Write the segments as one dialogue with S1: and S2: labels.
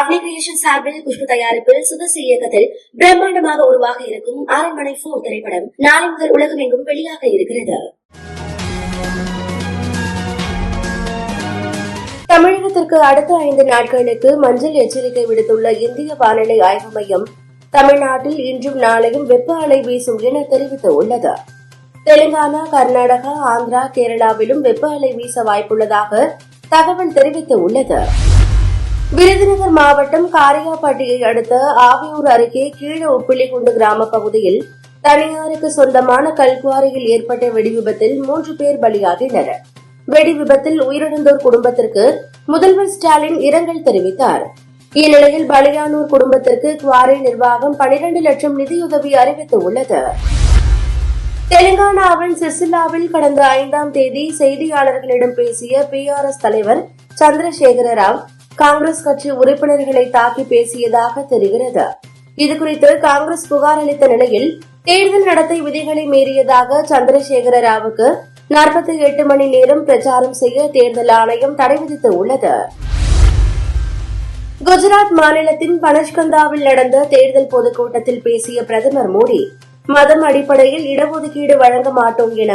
S1: Application சார்பில் குஷ்பு தயாரிப்பில் சுதசி இயக்கத்தில் பிரம்மாண்டமாக உருவாக இருக்கும் அரண்மனை போர் திரைப்படம் நாளை முதல் உலகமெங்கும் வெளியாக இருக்கிறது. தமிழகத்திற்கு அடுத்த ஐந்து நாட்களுக்கு மஞ்சள் எச்சரிக்கை விடுத்துள்ள இந்திய வானிலை ஆய்வு மையம் தமிழ்நாட்டில் இன்றும் நாளையும் வெப்ப அலை வீசும் என தெரிவித்துள்ளது. தெலுங்கானா கர்நாடகா ஆந்திரா கேரளாவிலும் வெப்ப அலை வீச வாய்ப்புள்ளதாக தகவல் தெரிவித்துள்ளது. விருதுநகர் மாவட்டம் காரியாப்பட்டியை அடுத்த ஆவியூர் அருகே கீழ உப்பிலிக்குண்டு கிராம பகுதியில் தனியாருக்கு சொந்தமான கல்குவாரியில் ஏற்பட்ட வெடிவிபத்தில் மூன்று பேர் பலியாகினர். வெடி விபத்தில் உயிரிழந்தோர் குடும்பத்திற்கு முதல்வர் ஸ்டாலின் இரங்கல் தெரிவித்தார். இந்நிலையில் பலியானோர் குடும்பத்திற்கு குவாரி நிர்வாகம் 12 லட்சம் நிதியுதவி அறிவித்துள்ளது. தெலுங்கானாவின் சிர்சிலாவில் கடந்த ஐந்தாம் தேதி செய்தியாளர்களிடம் பேசிய பிஆர்எஸ் தலைவர் சந்திரசேகர ராவ் காங்கிரஸ் கட்சி உறுப்பினர்களை தாக்கி பேசியதாக தெரிகிறது. இதுகுறித்து காங்கிரஸ் புகார் அளித்த நிலையில் தேர்தல் நடத்தை விதிகளை மீறியதாக சந்திரசேகர ராவுக்கு 48 எட்டு மணி நேரம் பிரச்சாரம் செய்ய தேர்தல் ஆணையம் தடை விதித்துள்ளது குஜராத் மாநிலத்தின் பனஷ்கந்தாவில் நடந்த தேர்தல் பொதுக்கூட்டத்தில் பேசிய பிரதமர் மோடி மதம் அடிப்படையில் இடஒதுக்கீடு வழங்க மாட்டோம் என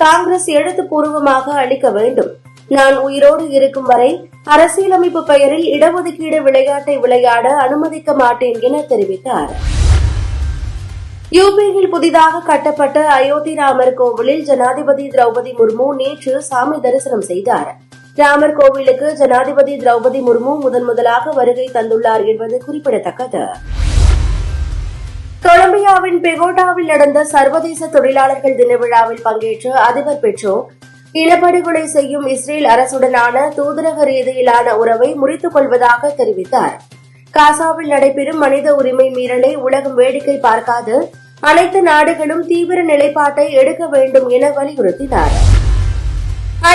S1: காங்கிரஸ் எழுத்துப்பூர்வமாக அளிக்க வேண்டும். நான் உயிரோடு இருக்கும் வரை அரசியலமைப்பு பெயரில் இடஒதுக்கீடு விளையாட்டை விளையாட அனுமதிக்க மாட்டேன் என தெரிவித்தார். யுபியில் புதிதாக கட்டப்பட்ட அயோத்தி ராமர் கோவிலில் ஜனாதிபதி திரௌபதி முர்மு நேற்று சாமி தரிசனம் செய்தார். ராமர் கோவிலுக்கு ஜனாதிபதி திரௌபதி முர்மு முதன் முதலாக வருகை தந்துள்ளார் என்பது குறிப்பிடத்தக்கது. கொலம்பியாவின் பெகோட்டாவில் நடந்த சர்வதேச தொழிலாளர்கள் தின விழாவில் பங்கேற்ற அதிபர் பெட்ரோ இனப்படுகொலை செய்யும் இஸ்ரேல் அரசுடனான தூதரக ரீதியிலான உறவை முறித்துக் கொள்வதாக தெரிவித்தார். காசாவில் நடைபெறும் மனித உரிமை மீறலை உலகம் வேடிக்கை பார்க்காது. அனைத்து நாடுகளும் தீவிர நிலைப்பாட்டை எடுக்க வேண்டும் என வலியுறுத்தினார்.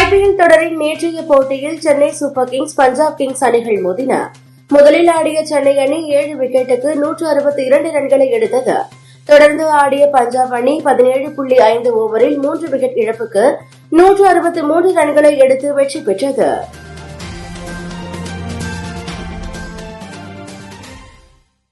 S1: ஐபிஎல் தொடரின் நேற்றைய போட்டியில் Chennai super kings Punjab kings அணிகள் மோதின. முதலில் ஆடிய சென்னை அணி ஏழு விக்கெட்டுக்கு நூற்று அறுபத்தி இரண்டு ரன்களை எடுத்தது. தொடர்ந்து ஆடிய பஞ்சாப் அணி பதினேழு புள்ளி ஐந்து ஓவரில் மூன்று விக்கெட் இழப்புக்கு நூற்று அறுபத்தி மூன்று ரன்களை எடுத்து வெற்றி பெற்றது.